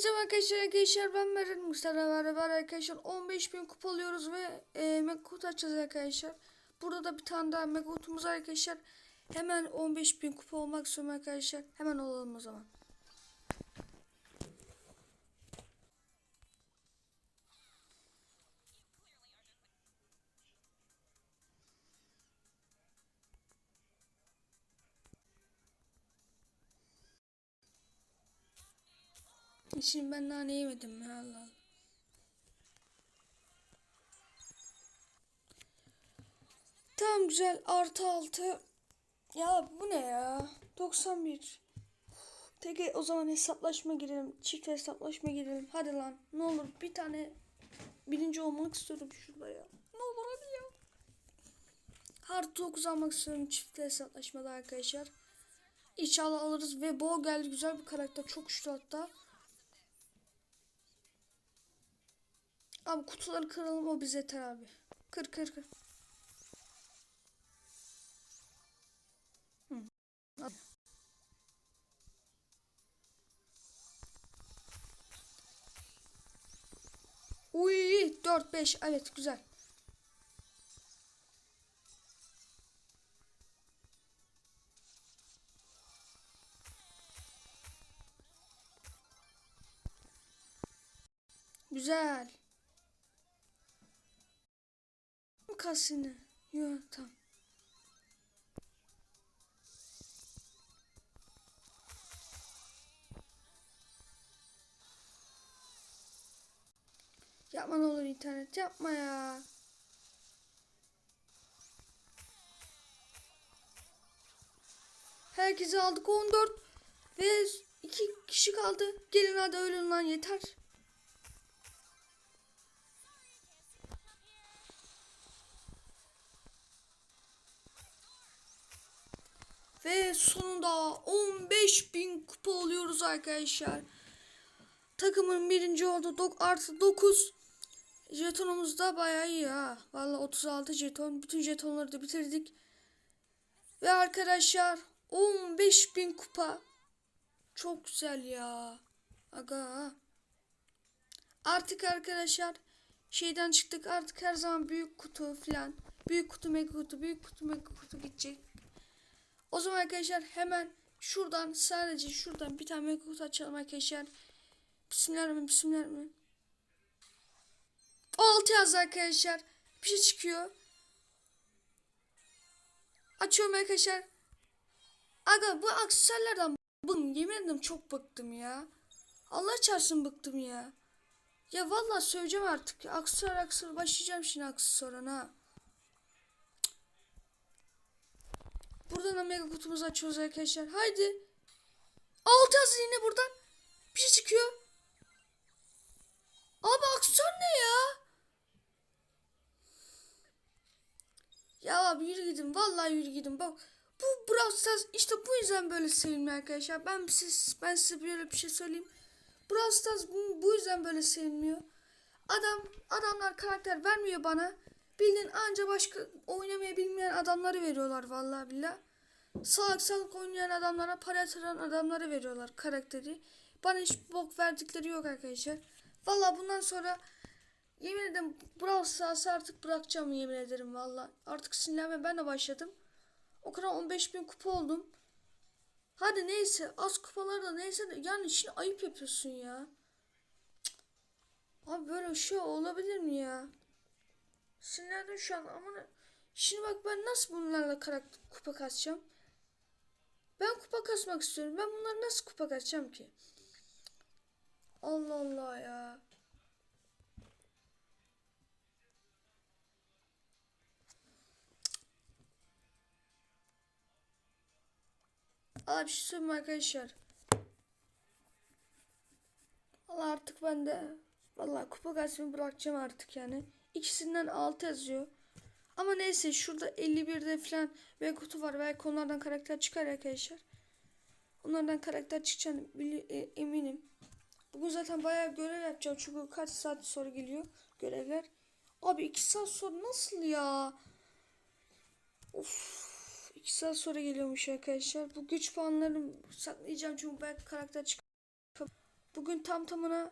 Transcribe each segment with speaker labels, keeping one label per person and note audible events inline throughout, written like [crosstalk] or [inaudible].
Speaker 1: Herkese arkadaşlar arkadaşlar ben Meren Mustafa beraber arkadaşlar 15.000 kupa alıyoruz ve e, Mekut açacağız arkadaşlar. Burada da bir tane daha Mekutumuz arkadaşlar. Hemen 15.000 kupa olmak istiyorum arkadaşlar. Hemen olalım o zaman. Şimdi ben nane yemedim ya Allah Allah. Tamam güzel artı altı. Ya bu ne ya? 91. Tek o zaman hesaplaşma girelim. Çift hesaplaşma girelim. Hadi lan. Ne olur bir tane birinci olmak istiyorum şurada ya. Ne olur hadi ya. Artı 9 almak istiyorum çift hesaplaşmada arkadaşlar. İnşallah alırız ve Bo geldi güzel bir karakter. Çok güçlü hatta. Abi kutuları kıralım o bize yeter abi. Kır kır kır. Hı. Uy 4 5 evet güzel. Güzel. Kasını? Yok tamam. Yapma ne olur internet yapma ya. Herkesi aldık 14 ve 2 kişi kaldı. Gelin hadi ölün lan yeter. Ve sonunda 15.000 kupa oluyoruz arkadaşlar. Takımın birinci oldu. Dok artı 9. Jetonumuz da bayağı iyi ha. Valla 36 jeton. Bütün jetonları da bitirdik. Ve arkadaşlar 15.000 kupa. Çok güzel ya. Aga. Artık arkadaşlar şeyden çıktık. Artık her zaman büyük kutu falan. Büyük kutu, mega kutu, büyük kutu, mega kutu gidecek. O zaman arkadaşlar hemen şuradan sadece şuradan bir tane kutu açalım arkadaşlar. Bismillahirrahmanirrahim. Bismillahirrahmanirrahim. 6 yaz arkadaşlar. Bir şey çıkıyor. Açıyorum arkadaşlar. Aga bu aksesuarlardan bıktım. Yemin ederim çok bıktım ya. Allah çarpsın bıktım ya. Ya vallahi söyleyeceğim artık. Aksesuar aksesuar başlayacağım şimdi aksesuarına ha. Da mega kutumuzu açıyoruz arkadaşlar. Haydi. Altı yazı yine buradan. Bir şey çıkıyor. Abi aksesuar ne ya? Ya abi yürü gidin. Vallahi yürü gidin. Bak bu Brawl Stars işte bu yüzden böyle sevilmiyor arkadaşlar. Ben siz ben size böyle bir şey söyleyeyim. Brawl Stars bu, bu yüzden böyle sevilmiyor. Adam adamlar karakter vermiyor bana. Bildiğin anca başka oynamayı bilmeyen adamları veriyorlar vallahi billah. Salak salak oynayan adamlara para yatıran adamlara veriyorlar karakteri. Bana hiç bok verdikleri yok arkadaşlar. Vallahi bundan sonra yemin ederim Brawl Stars'ı artık bırakacağım yemin ederim vallahi. Artık sinirlenme ben de başladım. O kadar 15 bin kupa oldum. Hadi neyse az kupalar da neyse de yani şimdi ayıp yapıyorsun ya. Cık. Abi böyle şey olabilir mi ya? Sinirlendim şu an ama şimdi bak ben nasıl bunlarla karakter kupa kasacağım? Ben kupa kasmak istiyorum. Ben bunları nasıl kupa kasacağım ki? Allah Allah ya. Abi bir şey söyleyeyim arkadaşlar. Valla artık ben de valla kupa kasmayı bırakacağım artık yani. İkisinden 6 yazıyor. Ama neyse şurada 51'de falan ve kutu var. Belki onlardan karakter çıkar arkadaşlar. Onlardan karakter çıkacağını e, eminim. Bugün zaten bayağı görev yapacağım. Çünkü kaç saat sonra geliyor görevler. Abi 2 saat sonra nasıl ya? Of. 2 saat sonra geliyormuş arkadaşlar. Bu güç puanlarını saklayacağım çünkü belki karakter çıkar. Bugün tam tamına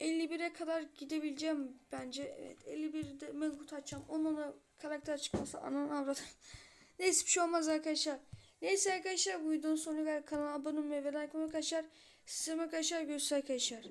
Speaker 1: 51'e kadar gidebileceğim bence. Evet 51'de Menkut açacağım. Onunla karakter çıkması ananı avradı. [laughs] Neyse bir şey olmaz arkadaşlar. Neyse arkadaşlar bu videonun sonuna kadar kanala abone olmayı ve like arkadaşlar. Size arkadaşlar görüşürüz arkadaşlar.